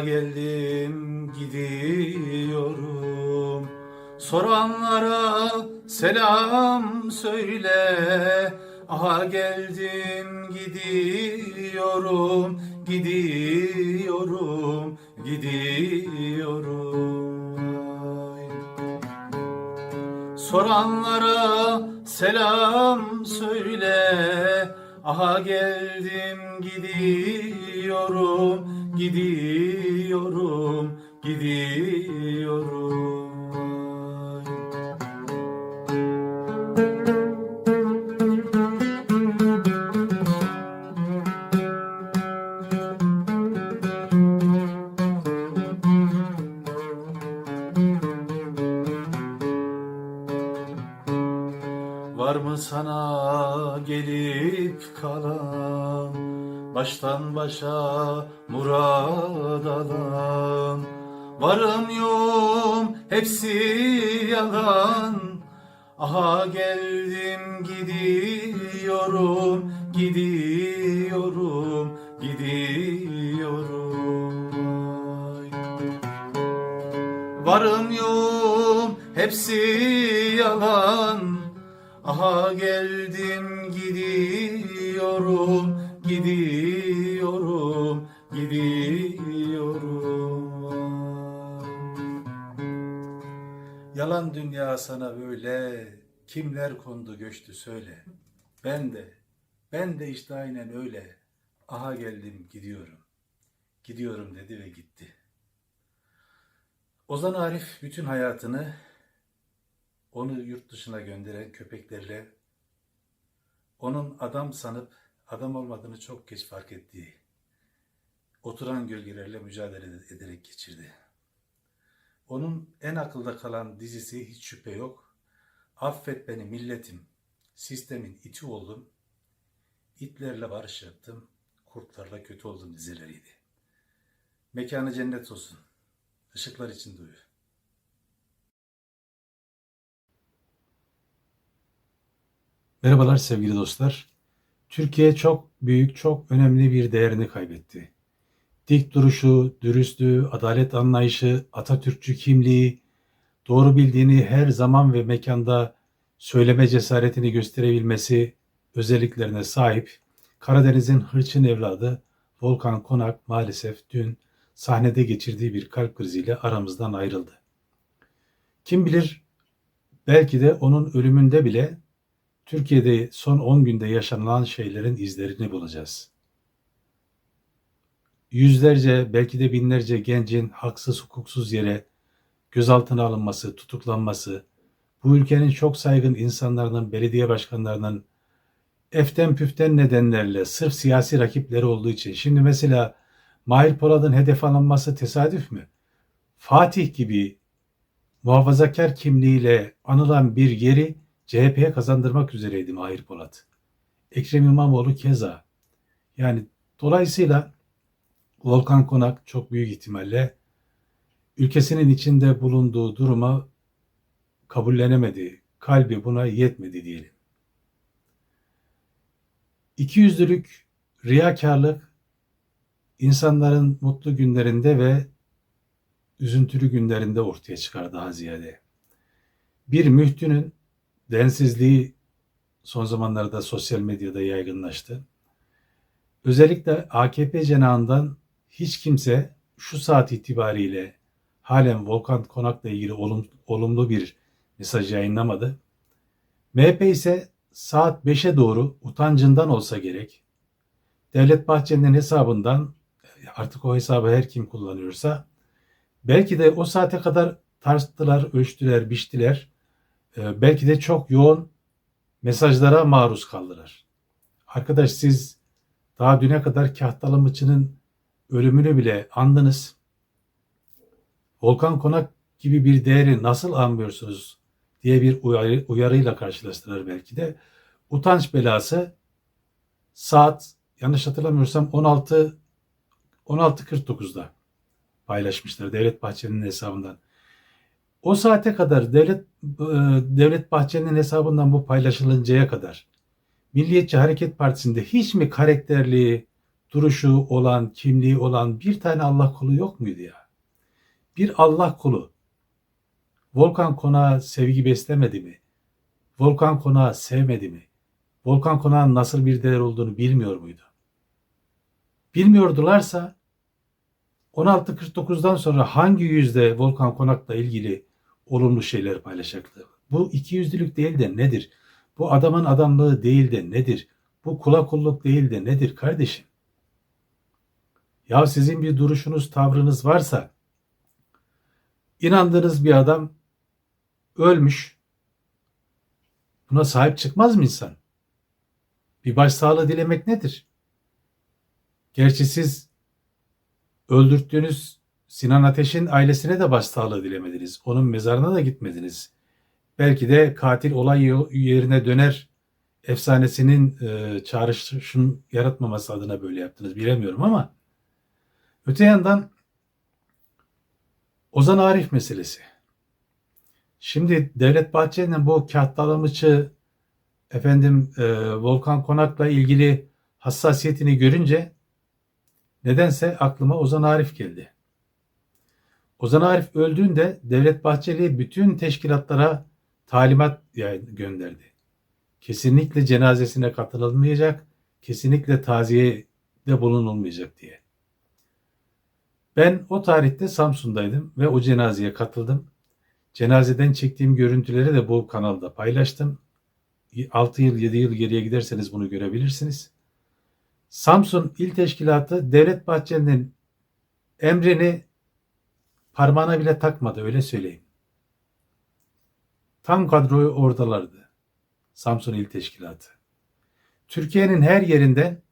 Aha geldim gidiyorum. Soranlara selam söyle. Aha geldim gidiyorum Gidiyorum Gidiyorum. Soranlara selam söyle Aha geldim gidiyorum Gidiyorum Gidiyorum Baştan başa murad alan Varım yoğum hepsi yalan. Aha geldim gidiyorum Gidiyorum Gidiyorum. Varım yoğum hepsi yalan. Aha geldim gidiyorum gidiyorum gidiyorum Yalan dünya sana böyle. Kimler kondu göçtü söyle. Ben de ben de işte aynen öyle. Aha geldim gidiyorum. Gidiyorum dedi ve gitti. Ozan Arif bütün hayatını onu yurt dışına gönderen köpeklerle onun adam sanıp adam olmadığını çok geç fark ettiği oturan gölgelerle mücadele ederek geçirdi. Onun en akılda kalan dizisi hiç şüphe yok. Affet beni milletim, sistemin iti oldum, itlerle barış yaptım, kurtlarla kötü oldum dizileriydi. Mekanı cennet olsun, ışıklar içinde uyu. Merhabalar sevgili dostlar. Türkiye çok büyük, çok önemli bir değerini kaybetti. Dik duruşu, dürüstlüğü, adalet anlayışı, Atatürkçü kimliği, doğru bildiğini her zaman ve mekanda söyleme cesaretini gösterebilmesi özelliklerine sahip Karadeniz'in hırçın evladı Volkan Konak maalesef dün sahnede geçirdiği bir kalp kriziyle aramızdan ayrıldı. Kim bilir belki de onun ölümünde bile Türkiye'de son 10 günde yaşanılan şeylerin izlerini bulacağız. Yüzlerce belki de binlerce gencin haksız hukuksuz yere gözaltına alınması, tutuklanması, bu ülkenin çok saygın insanlarının, belediye başkanlarının eften püften nedenlerle sırf siyasi rakipleri olduğu için. Şimdi mesela Mahir Polat'ın hedef alınması tesadüf mü? Fatih gibi muhafazakar kimliğiyle anılan bir yeri CHP'ye kazandırmak üzereydi Mahir Polat. Ekrem İmamoğlu keza. Yani dolayısıyla Volkan Konak çok büyük ihtimalle ülkesinin içinde bulunduğu duruma kabullenemedi. Kalbi buna yetmedi diyelim. İkiyüzlülük, riyakarlık insanların mutlu günlerinde ve üzüntülü günlerinde ortaya çıkar daha ziyade. Bir mühtünün densizliği son zamanlarda sosyal medyada yaygınlaştı. Özellikle AKP cenahından hiç kimse şu saat itibariyle halen Volkan Konak'la ilgili olum, olumlu bir mesaj yayınlamadı. MHP ise saat 5'e doğru utancından olsa gerek Devlet Bahçeli'nin hesabından artık o hesabı her kim kullanıyorsa belki de o saate kadar tarttılar, ölçtüler, biçtiler. Ee, belki de çok yoğun mesajlara maruz kaldılar. Arkadaş siz daha düne kadar Kahtalı Mıçı'nın ölümünü bile andınız. Volkan Konak gibi bir değeri nasıl anmıyorsunuz diye bir uyarı, uyarıyla karşılaştılar belki de. Utanç belası saat yanlış hatırlamıyorsam 16 16.49'da paylaşmışlar Devlet Bahçeli'nin hesabından. O saate kadar Devlet e, Devlet Bahçeli'nin hesabından bu paylaşılıncaya kadar Milliyetçi Hareket Partisi'nde hiç mi karakterli, duruşu olan, kimliği olan bir tane Allah kulu yok muydu ya? Bir Allah kulu Volkan Konağı sevgi beslemedi mi? Volkan Konağı sevmedi mi? Volkan Konağı'nın nasıl bir değer olduğunu bilmiyor muydu? Bilmiyordularsa 16.49'dan sonra hangi yüzde Volkan Konak'la ilgili olumlu şeyler paylaşacaktı? Bu ikiyüzlülük değil de nedir? Bu adamın adamlığı değil de nedir? Bu kula kulluk değil de nedir kardeşim? Ya sizin bir duruşunuz, tavrınız varsa inandığınız bir adam ölmüş. Buna sahip çıkmaz mı insan? Bir başsağlığı dilemek nedir? Gerçi siz öldürttüğünüz Sinan Ateş'in ailesine de başsağlığı dilemediniz. Onun mezarına da gitmediniz. Belki de katil olay yerine döner efsanesinin e, çağrışım yaratmaması adına böyle yaptınız. Bilemiyorum ama öte yandan Ozan Arif meselesi. Şimdi Devlet Bahçeli'nin bu kahtalamışı efendim e, Volkan Konak'la ilgili hassasiyetini görünce nedense aklıma Ozan Arif geldi. Ozan Arif öldüğünde Devlet Bahçeli bütün teşkilatlara talimat gönderdi. Kesinlikle cenazesine katılılmayacak, kesinlikle taziyede bulunulmayacak diye. Ben o tarihte Samsun'daydım ve o cenazeye katıldım. Cenazeden çektiğim görüntüleri de bu kanalda paylaştım. 6 yıl 7 yıl geriye giderseniz bunu görebilirsiniz. Samsun İl Teşkilatı Devlet Bahçeli'nin emrini parmağına bile takmadı öyle söyleyeyim. Tam kadroyu oradalardı. Samsun İl Teşkilatı. Türkiye'nin her yerinden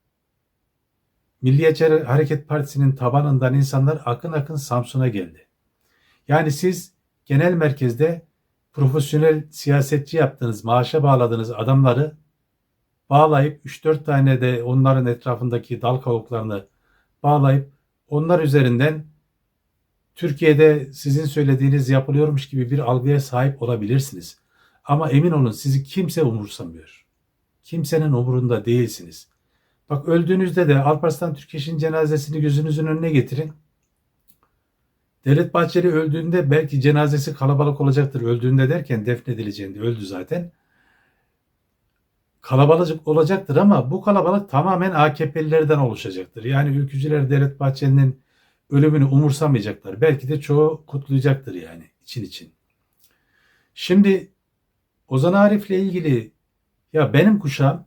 Milliyetçi Hareket Partisi'nin tabanından insanlar akın akın Samsun'a geldi. Yani siz genel merkezde profesyonel siyasetçi yaptığınız, maaşa bağladığınız adamları bağlayıp 3-4 tane de onların etrafındaki dal kavuklarını bağlayıp onlar üzerinden Türkiye'de sizin söylediğiniz yapılıyormuş gibi bir algıya sahip olabilirsiniz. Ama emin olun sizi kimse umursamıyor. Kimsenin umurunda değilsiniz. Bak öldüğünüzde de Alparslan Türkeş'in cenazesini gözünüzün önüne getirin. Devlet Bahçeli öldüğünde belki cenazesi kalabalık olacaktır. Öldüğünde derken defnedileceğinde öldü zaten. Kalabalık olacaktır ama bu kalabalık tamamen AKP'lilerden oluşacaktır. Yani ülkücüler Devlet Bahçeli'nin ölümünü umursamayacaklar. Belki de çoğu kutlayacaktır yani için için. Şimdi Ozan Arif'le ilgili ya benim kuşağım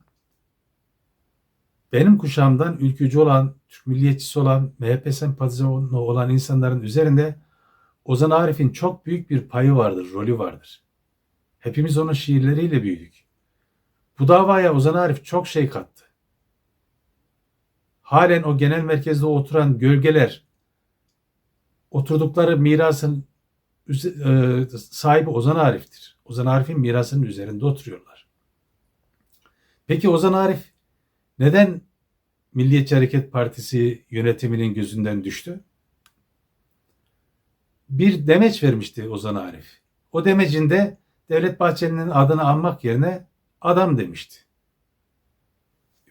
benim kuşağımdan ülkücü olan, Türk milliyetçisi olan, MHP sempatizanı olan insanların üzerinde Ozan Arif'in çok büyük bir payı vardır, rolü vardır. Hepimiz onun şiirleriyle büyüdük. Bu davaya Ozan Arif çok şey kattı. Halen o genel merkezde oturan gölgeler, oturdukları mirasın e, sahibi Ozan Arif'tir. Ozan Arif'in mirasının üzerinde oturuyorlar. Peki Ozan Arif neden Milliyetçi Hareket Partisi yönetiminin gözünden düştü? Bir demeç vermişti Ozan Arif. O demecinde Devlet Bahçeli'nin adını anmak yerine adam demişti.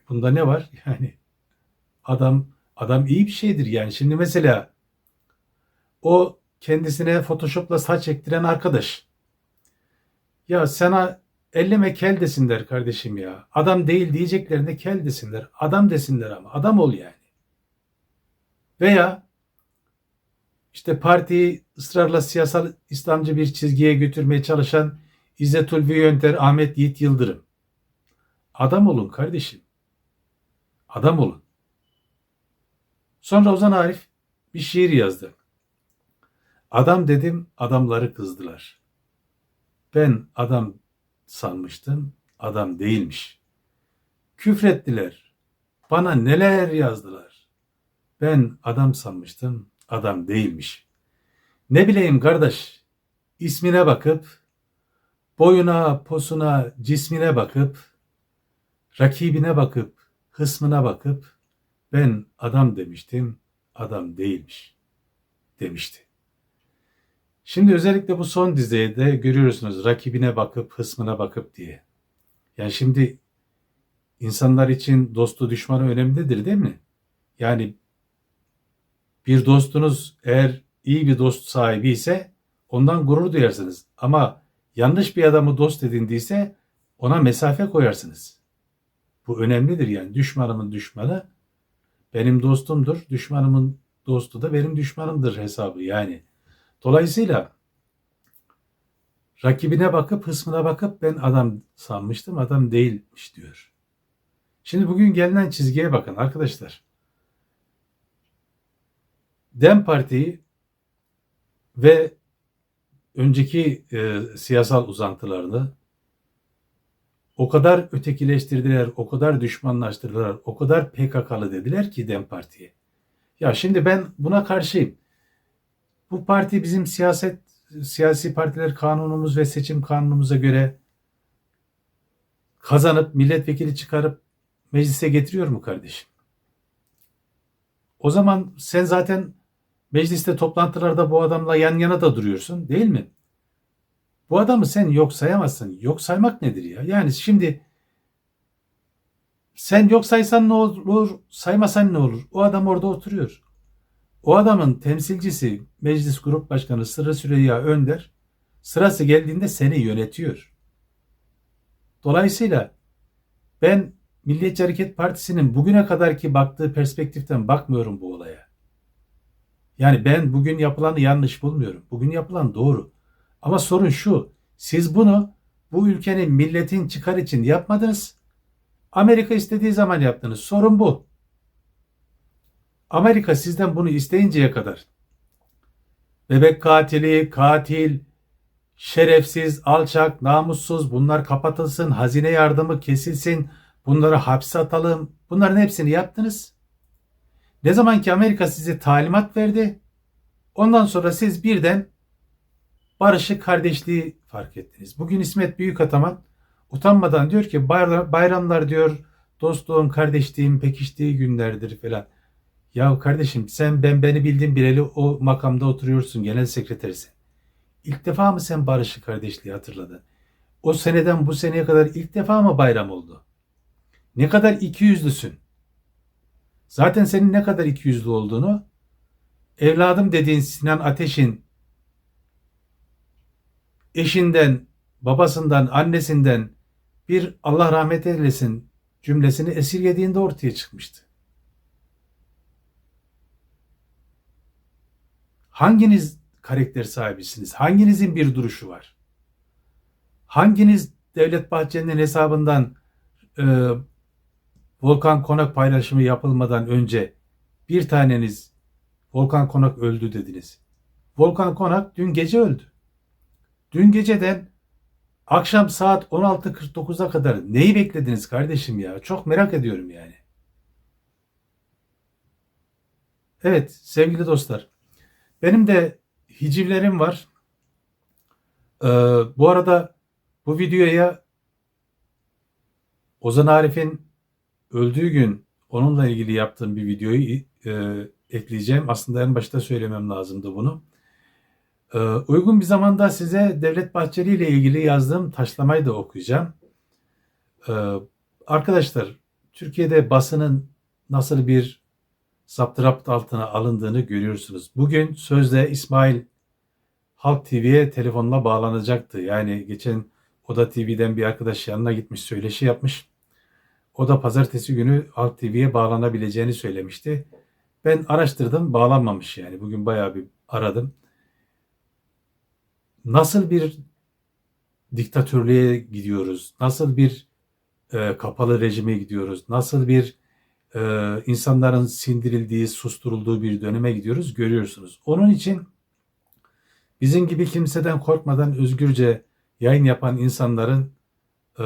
Bunda ne var? Yani adam adam iyi bir şeydir yani. Şimdi mesela o kendisine Photoshop'la saç ektiren arkadaş. Ya sana elleme kel desinler kardeşim ya. Adam değil diyeceklerine kel desinler. Adam desinler ama. Adam ol yani. Veya işte partiyi ısrarla siyasal İslamcı bir çizgiye götürmeye çalışan İzzet Ulvi Yönter, Ahmet Yiğit Yıldırım. Adam olun kardeşim. Adam olun. Sonra Ozan Arif bir şiir yazdı. Adam dedim adamları kızdılar. Ben adam sanmıştım, adam değilmiş. Küfrettiler. Bana neler yazdılar. Ben adam sanmıştım, adam değilmiş. Ne bileyim kardeş, ismine bakıp, boyuna, posuna, cismine bakıp, rakibine bakıp, hısmına bakıp, ben adam demiştim, adam değilmiş demişti. Şimdi özellikle bu son dizide görüyorsunuz rakibine bakıp hısmına bakıp diye. Yani şimdi insanlar için dostu düşmanı önemlidir değil mi? Yani bir dostunuz eğer iyi bir dost sahibi ise ondan gurur duyarsınız. Ama yanlış bir adamı dost edindiyse ona mesafe koyarsınız. Bu önemlidir yani düşmanımın düşmanı benim dostumdur, düşmanımın dostu da benim düşmanımdır hesabı yani. Dolayısıyla rakibine bakıp hısmına bakıp ben adam sanmıştım adam değilmiş diyor. Şimdi bugün gelinen çizgiye bakın arkadaşlar. Dem Parti ve önceki e, siyasal uzantılarını o kadar ötekileştirdiler, o kadar düşmanlaştırdılar, o kadar PKK'lı dediler ki Dem Parti'ye. Ya şimdi ben buna karşıyım. Bu parti bizim siyaset siyasi partiler kanunumuz ve seçim kanunumuza göre kazanıp milletvekili çıkarıp meclise getiriyor mu kardeşim? O zaman sen zaten mecliste toplantılarda bu adamla yan yana da duruyorsun değil mi? Bu adamı sen yok sayamazsın. Yok saymak nedir ya? Yani şimdi sen yok saysan ne olur, saymasan ne olur? O adam orada oturuyor. O adamın temsilcisi Meclis Grup Başkanı Sıra Süreyya Önder sırası geldiğinde seni yönetiyor. Dolayısıyla ben Milliyetçi Hareket Partisi'nin bugüne kadarki baktığı perspektiften bakmıyorum bu olaya. Yani ben bugün yapılanı yanlış bulmuyorum. Bugün yapılan doğru. Ama sorun şu. Siz bunu bu ülkenin milletin çıkar için yapmadınız. Amerika istediği zaman yaptınız. Sorun bu. Amerika sizden bunu isteyinceye kadar bebek katili, katil, şerefsiz, alçak, namussuz bunlar kapatılsın, hazine yardımı kesilsin, bunları hapse atalım. Bunların hepsini yaptınız. Ne zaman ki Amerika size talimat verdi, ondan sonra siz birden barışı, kardeşliği fark ettiniz. Bugün İsmet Büyükataman utanmadan diyor ki bayramlar diyor dostluğun, kardeşliğin pekiştiği günlerdir falan. Ya kardeşim sen ben beni bildiğin bileli o makamda oturuyorsun genel sekretersin. İlk defa mı sen barışı kardeşliği hatırladın? O seneden bu seneye kadar ilk defa mı bayram oldu? Ne kadar ikiyüzlüsün? Zaten senin ne kadar ikiyüzlü olduğunu evladım dediğin Sinan Ateş'in eşinden, babasından, annesinden bir Allah rahmet eylesin cümlesini esirgediğinde ortaya çıkmıştı. Hanginiz karakter sahibisiniz? Hanginizin bir duruşu var? Hanginiz Devlet Bahçeli'nin hesabından e, Volkan Konak paylaşımı yapılmadan önce bir taneniz Volkan Konak öldü dediniz. Volkan Konak dün gece öldü. Dün geceden akşam saat 16.49'a kadar neyi beklediniz kardeşim ya? Çok merak ediyorum yani. Evet sevgili dostlar. Benim de hicivlerim var. Ee, bu arada bu videoya Ozan Arif'in öldüğü gün onunla ilgili yaptığım bir videoyu e, ekleyeceğim. Aslında en başta söylemem lazımdı bunu. Ee, uygun bir zamanda size Devlet Bahçeli ile ilgili yazdığım taşlamayı da okuyacağım. Ee, arkadaşlar Türkiye'de basının nasıl bir zaptırapt altına alındığını görüyorsunuz. Bugün sözde İsmail Halk TV'ye telefonla bağlanacaktı. Yani geçen Oda TV'den bir arkadaş yanına gitmiş söyleşi yapmış. O da pazartesi günü Halk TV'ye bağlanabileceğini söylemişti. Ben araştırdım bağlanmamış yani. Bugün bayağı bir aradım nasıl bir diktatörlüğe gidiyoruz? Nasıl bir e, kapalı rejime gidiyoruz? Nasıl bir e, insanların sindirildiği, susturulduğu bir döneme gidiyoruz görüyorsunuz. Onun için bizim gibi kimseden korkmadan özgürce yayın yapan insanların e,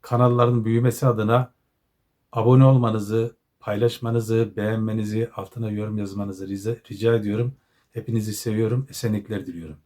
kanalların büyümesi adına abone olmanızı, paylaşmanızı, beğenmenizi, altına yorum yazmanızı rica, rica ediyorum. Hepinizi seviyorum. Esenlikler diliyorum.